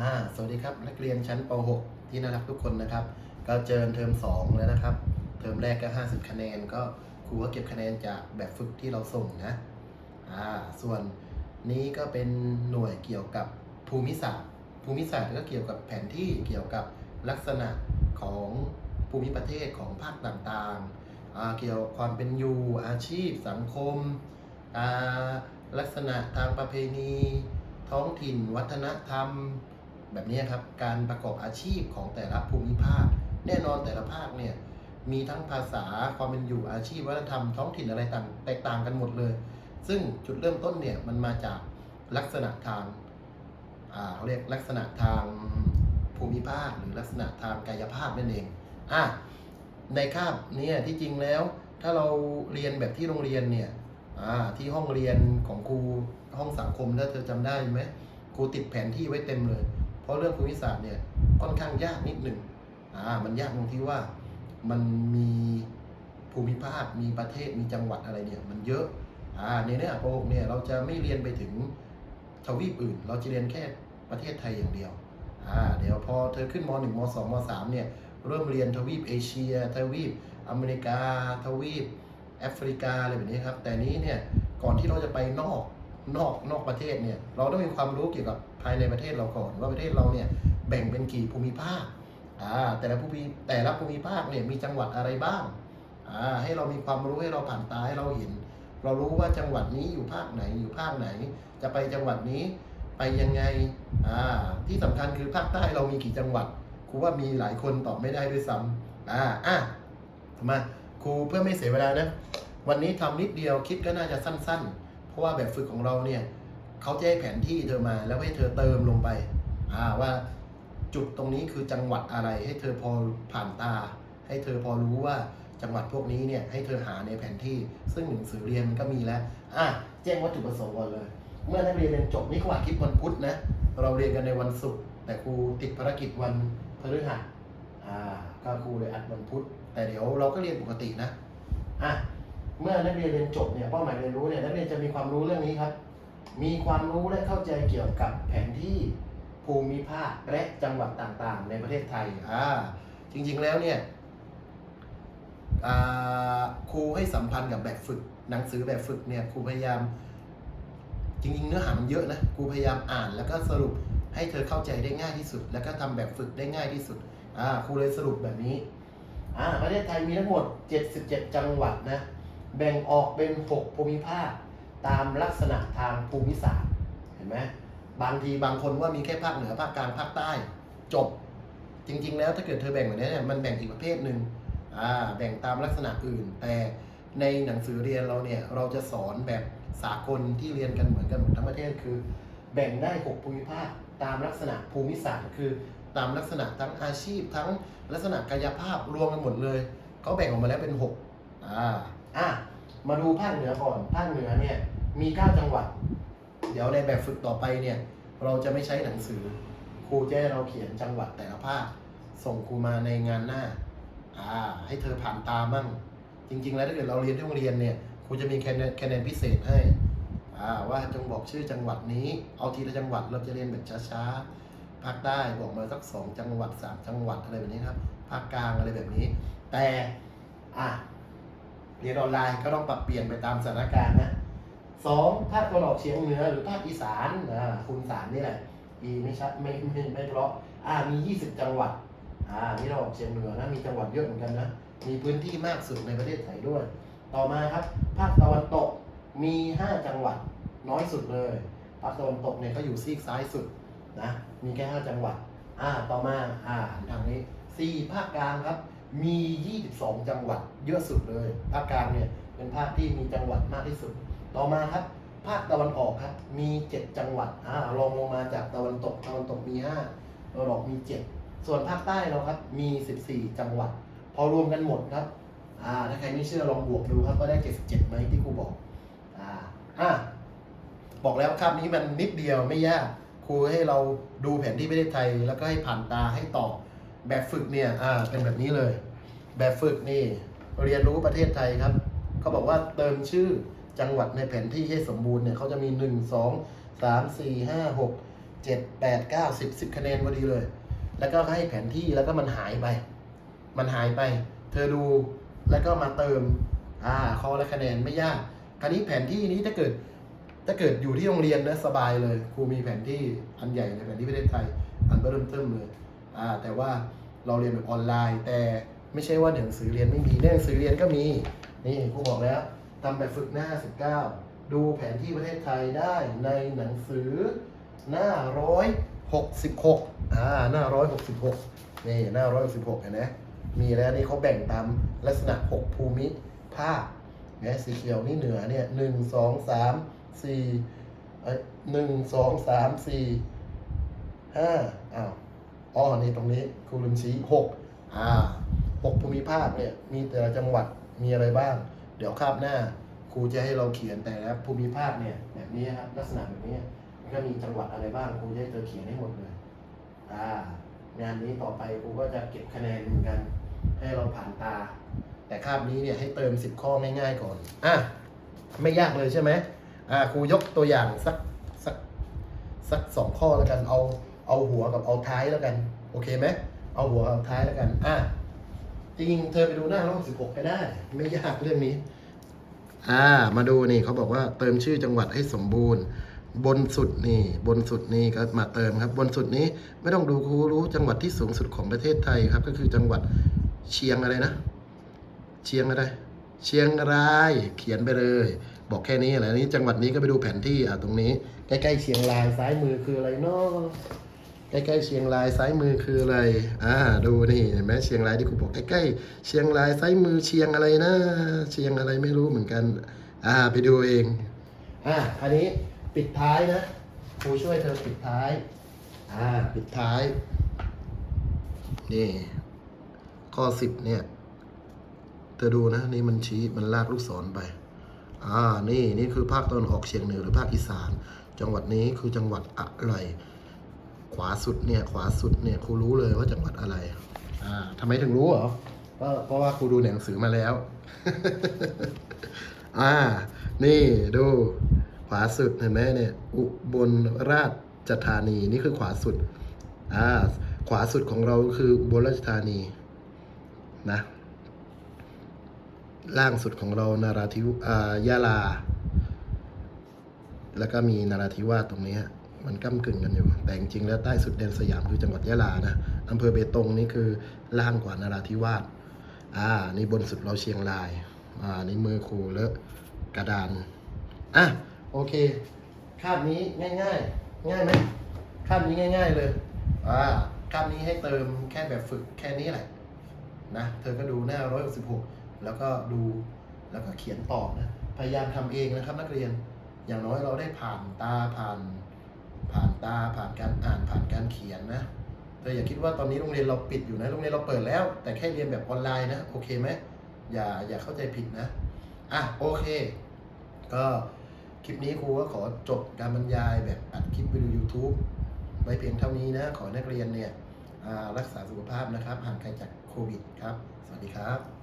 อ่าสวัสดีครับนักเรียนชั้นป .6 ที่น่ารักทุกคนนะครับ ก็เจอเทอม2แล้วนะครับ เทอมแรกก็ 50 คะแนน ก็ครูก็เก็บคะแนนจากแบบฝึกที่เราส่งนะอ่าส่วนนี้ก็เป็นหน่วยเกี่ยวกับภูมิศาสตร์ ภูมิศาสตร์ก็เกี่ยวกับแผนที่เกี่ยวกับลักษณะของภูมิประเทศของภาคต่างๆ เกี่ยวกับความเป็นอยู่อาชีพสังคม ลักษณะทางประเพณี ท้องถิ่น วัฒนธรรม แบบนี้ครับการประกอบอาชีพของแต่ละภูมิภาค แน่นอนแต่ละภาคเนี่ยมีทั้งภาษาความเป็นอยู่อาชีพวัฒนธรรมท้องถิ่นอะไรต่างแตกต่างกันหมดเลย ซึ่งจุดเริ่มต้นเนี่ยมันมาจากลักษณะทางอ่าเขาเรียกลักษณะทางภูมิภาคหรือลักษณะทางกายภาพนั่นเองอะในคาบนี่ที่จริงแล้ว ถ้าเราเรียนแบบที่โรงเรียนเนี่ยอ่าที่ห้องเรียนของครูห้องสังคมถ้าเธอจำได้ไหมครูติดแผนที่ไว้เต็มเลย ราะเรื่องภูมิศาสตร์เนี่ยค่อนข้างยากนิดหนึ่งอ่ามันยากตรงที่ว่ามันมีภูมิภาค มีประเทศ มีจังหวัดอะไรเนี่ยมันเยอะอ่าในเนื้อหาปหกเนี่ยเราจะไม่เรียนไปถึงทวีปอื่น เราจะเรียนแค่ประเทศไทยอย่างเดียวอ่าเดี๋ยวพอเธอขึ้นม .1 ม .2 ม .3 เนี่ยเริ่มเรียนทวีปเอเชีย ทวีปอเมริกา ทวีปแอฟริกาอะไรแบบนี้ครับ แต่นี้เนี่ยก่อนที่เราจะไปนอกนอกนอกประเทศเนี่ยเราต้องมีความรู้เกี่ยวกับ ภายในประเทศเราก่อนว่าประเทศเราเนี่ยแบ่งเป็นกี่ภูมิภาคอ่าแต่ละภูมิแต่ละภูมิภาคเนี่ยมีจังหวัดอะไรบ้างอ่าให้เรามีความรู้ให้เราผ่านตาให้เราเห็น เรารู้ว่าจังหวัดนี้อยู่ภาคไหนอยู่ภาคไหน จะไปจังหวัดนี้ไปยังไงอ่าที่สำคัญคือภาคใต้เรามีกี่จังหวัดครูว่ามีหลายคนตอบไม่ได้ด้วยซ้ำอ่าอะมาครูเพื่อไม่เสียเวลานะวันนี้ทำนิดเดียวคิดก็น่าจะสั้น ๆ เพราะว่าแบบฝึกของเราเนี่ย เขาจะให้แผนที่เธอมาแล้วให้เธอเติมลงไปอ่าว่าจุดตรงนี้คือจังหวัดอะไรให้เธอพอผ่านตา ให้เธอพอรู้ว่าจังหวัดพวกนี้เนี่ยให้เธอหาในแผนที่ซึ่งหนังสือเรียนมันก็มีแล้วอะแจ้งวัตถุประสงค์ก่อนเลย เมื่อนักเรียนเรียนจบนี่ขวาคลิปวันพุธนะเราเรียนกันในวันศุกร์แต่ครูติดภารกิจวันพฤหัสอ่าก็ครูเลยอัดวันพุธแต่เดี๋ยวเราก็เรียนปกตินะอะเมื่อนักเรียนเรียนจบเนี่ยเป้าหมายเรียนรู้เนี่ยนักเรียนจะมีความรู้เรื่องนี้ครับ มีความรู้และเข้าใจเกี่ยวกับแผนที่ภูมิภาคและจังหวัดต่างๆ ในประเทศไทยอ่าจริงๆแล้วเนี่ยอ่าครูให้สัมพันธ์กับแบบฝึก หนังสือแบบฝึกเนี่ยครูพยายาม จริงๆ เนื้อหามันเยอะนะครูพยายามอ่านแล้วก็สรุปให้เธอเข้าใจได้ง่ายที่สุด แล้วก็ทำแบบฝึกได้ง่ายที่สุดอ่าครูเลยสรุปแบบนี้อ่าประเทศไทยมีทั้งหมด 77 จังหวัดนะแบ่งออกเป็น 6 ภูมิภาค ตามลักษณะทางภูมิศาสตร์เห็นไหมบางทีบางคนว่ามีแค่ภาคเหนือภาคกลางภาคใต้ จบ จริง ๆ แล้วถ้าเกิดเธอแบ่งแบบนี้เนี่ยมันแบ่งอีกประเภทหนึ่งอ่าแบ่งตามลักษณะอื่น แต่ในหนังสือเรียนเราเนี่ยเราจะสอนแบบสากลที่เรียนกันเหมือนกันหมดทั้งประเทศคือ แบ่งได้6ภูมิภาคตามลักษณะภูมิศาสตร์คือตามลักษณะทั้งอาชีพทั้งลักษณะกายภาพรวมกันหมดเลยเขาแบ่งออกมาแล้วเป็น6อ่าอะมาดูภาคเหนือก่อนภาคเหนือเนี่ย มี 9 จังหวัด เดี๋ยวในแบบฝึกต่อไปเนี่ย เราจะไม่ใช้หนังสือ ครูจะให้เราเขียนจังหวัดแต่ละภาค ส่งครูมาในงานหน้า อ่า ให้เธอผ่านตามั่ง จริง ๆ แล้วถ้าเกิดเราเรียนที่โรงเรียนเนี่ย ครูจะมีคะแนนคะแนนพิเศษให้ อ่า ว่าจงบอกชื่อจังหวัดนี้ เอาทีละจังหวัด เราจะเรียนแบบช้าๆ ภาคใต้บอกมาสักสองจังหวัดสามจังหวัดอะไรแบบนี้ครับ ภาคกลางอะไรแบบนี้ แต่ อะเรียนออนไลน์ก็ต้องปรับเปลี่ยนไปตามสถานการณ์นะ สองภาคตะวันออกเฉียงเหนือหรือภาคอีสานอ่าคูณสามนี่แหละอีไม่ชัดไม่ไม่ไม่เพราะอ่ามี20จังหวัดอ่านี่เราออกเฉียงเหนือนะมีจังหวัดเยอะเหมือนกันนะมีพื้นที่มากสุดในประเทศไทยด้วย ต่อมาครับ ภาคตะวันตกมี5จังหวัดน้อยสุดเลย ภาคตะวันตกเนี่ยก็อยู่ซีกซ้ายสุดนะมีแค่5จังหวัดอ่าต่อมาอ่าทางนี้สี่ภาคกลางครับมี 22 จังหวัดเยอะสุดเลย ภาคกลางเนี่ยเป็นภาคที่มีจังหวัดมากที่สุด ต่อมาครับ ภาคตะวันออกครับ มี 7 จังหวัดอ่ารองลงมาจากตะวันตก ตะวันตกมี5ตะวันออกมี 7 ส่วนภาคใต้เราครับ มี 14 จังหวัด พอรวมกันหมดครับอ่าถ้าใครไม่เชื่อลองบวกดูครับว่าได้ 77ไหมที่ครูบอกอ่าอะบอกแล้วคาบนี้มันนิดเดียวไม่ยากครูให้เราดูแผนที่ประเทศไทย แล้วก็ให้ผ่านตาให้ตอบแบบฝึกเนี่ยอ่าเป็นแบบนี้เลย แบบฝึกนี่เรียนรู้ประเทศไทยครับเขาบอกว่าเติมชื่อ จังหวัดในแผนที่ให้สมบูรณ์เนี่ยเขาจะมี 1 2 3 4 5 6เจ็ดแปดเก้าสิบสิบคะแนนพอดีเลย แล้วก็ให้แผนที่แล้วก็มันหายไป มันหายไป เธอดูแล้วก็มาเติมอ่าข้อละคะแนนไม่ยาก คราวนี้แผนที่นี้ถ้าเกิดถ้าเกิดอยู่ที่โรงเรียนนะสบายเลยครูมีแผนที่อันใหญ่ในแผนที่ประเทศไทยอันเริ่มเติมเลยอ่าแต่ว่าเราเรียนแบบออนไลน์ แต่ไม่ใช่ว่าหนังสือเรียนไม่มีหนังสือเรียนก็มีนี่ครูบอกแล้ว ทำแบบฝึกหน้า 19 ดูแผนที่ประเทศไทยได้ในหนังสือหน้า 166 อ่า หน้า 166 นี่ หน้า 166 เห็นไหมมีแล้วนี่เขาแบ่งตามลักษณะ 6 ภูมิภาคนะสีเขียวนี่เหนือเนี่ยหนึ่งสองสามสี่เอ้ยหนึ่งสองสามสี่ห้าอ้าวอ๋อนี่ตรงนี้ครูลืมชี้หกอ่าหกภูมิภาคเนี่ยมีแต่ละจังหวัดมีอะไรบ้าง เดี๋ยวคาบหน้าครูจะให้เราเขียนแต่ละภูมิภาคเนี่ยแบบนี้ครับลักษณะแบบนี้มันก็มีจังหวัดอะไรบ้างครูจะให้เธอเขียนให้หมดเลยอ่างานนี้ต่อไปครูก็จะเก็บคะแนนเหมือนกัน ให้เราผ่านตา แต่คาบนี้เนี่ยให้เติม 10 ข้อง่ายๆก่อนอะไม่ยากเลยใช่ไหมอ่าครูยกตัวอย่างสักสักสักสองข้อแล้วกันเอาเอาหัวกับเอาท้ายแล้วกัน โอเคไหมเอาหัวกับเอาท้ายแล้วกันอะ จริงเธอไปดูหน้าร้อยสิบหกก็ได้ ไม่ยากเรื่องนี้ อ่า มาดูนี่เขาบอกว่าเติมชื่อจังหวัดให้สมบูรณ์ บนสุดนี่ บนสุดนี่ก็มาเติมครับ บนสุดนี้ไม่ต้องดูครูรู้จังหวัดที่สูงสุดของประเทศไทยครับ ก็คือจังหวัดเชียงอะไรนะ เชียงอะไร เชียงราย เขียนไปเลย บอกแค่นี้แหละนี่จังหวัดนี้ก็ไปดูแผนที่อะตรงนี้ ใกล้ๆเชียงรายซ้ายมือคืออะไรเนาะ ใกล้ๆเชียงรายซ้ายมือคืออะไร อ่า ดูนี่เห็นไหมเชียงรายที่ครูบอกใกล้ๆเชียงรายซ้ายมือเชียงอะไรนะ เชียงอะไรไม่รู้เหมือนกัน อ่า ไปดูเอง อ่า อันนี้ปิดท้ายนะครูช่วยเธอปิดท้าย อ่า ปิดท้าย นี่ ข้อสิบเนี่ย เธอดูนะ นี่มันชี้มันลากลูกศรไป อ่า นี่นี่คือภาคตะวันออกเฉียงเหนือหรือภาคอีสาน จังหวัดนี้คือจังหวัดอะไร ขวาสุดเนี่ย ขวาสุดเนี่ยครูรู้เลยว่าจังหวัดอะไร อ่าทำไมถึงรู้เหรอเพราะเพราะว่าครูดูหนังสือมาแล้ว อ่า นี่ดู ขวาสุดเห็นไหมเนี่ย อุบลราชธานีนี่คือขวาสุด อ่า ขวาสุดของเราคืออุบลราชธานีนะ ล่างสุดของเรานาราธิวอ่ายะลา แล้วก็มีนาราธิวาสตรงนี้ฮะ มันก้ากึ่งกันอยู่ แต่จริงๆแล้วใต้สุดแดนสยามคือจังหวัดยะลานะอำเภอเบตงนี่คือล่างกว่านาราธิวาสอ่านี่บนสุดเราเชียงรายอ่านี่มือครูเลอะกระดานอะโอเค คาบนี้ง่ายๆง่ายไหมคาบนี้ง่าย ๆเลยอ่าคาบนี้ให้เติมแค่แบบฝึกแค่นี้แหละนะเธอก็ดูหน้า 166 แล้วก็ดูแล้วก็เขียนตอบนะพยายามทำเองนะครับนักเรียนอย่างน้อยเราได้ผ่านตาผ่าน ผ่านตาผ่านการอ่านผ่านการเขียนนะเธออย่าคิดว่าตอนนี้โรงเรียนเราปิดอยู่นะโรงเรียนเราเปิดแล้ว แต่แค่เรียนแบบออนไลน์นะโอเคไหมอย่าอย่าเข้าใจผิดนะอะโอเค ก็คลิปนี้ครูก็ขอจบการบรรยายแบบอัดคลิปวิดีโอ YouTube ไว้เพียงเท่านี้นะ ขอให้นักเรียนเนี่ยรักษาสุขภาพนะครับห่างไกลจากโควิดครับ สวัสดีครับ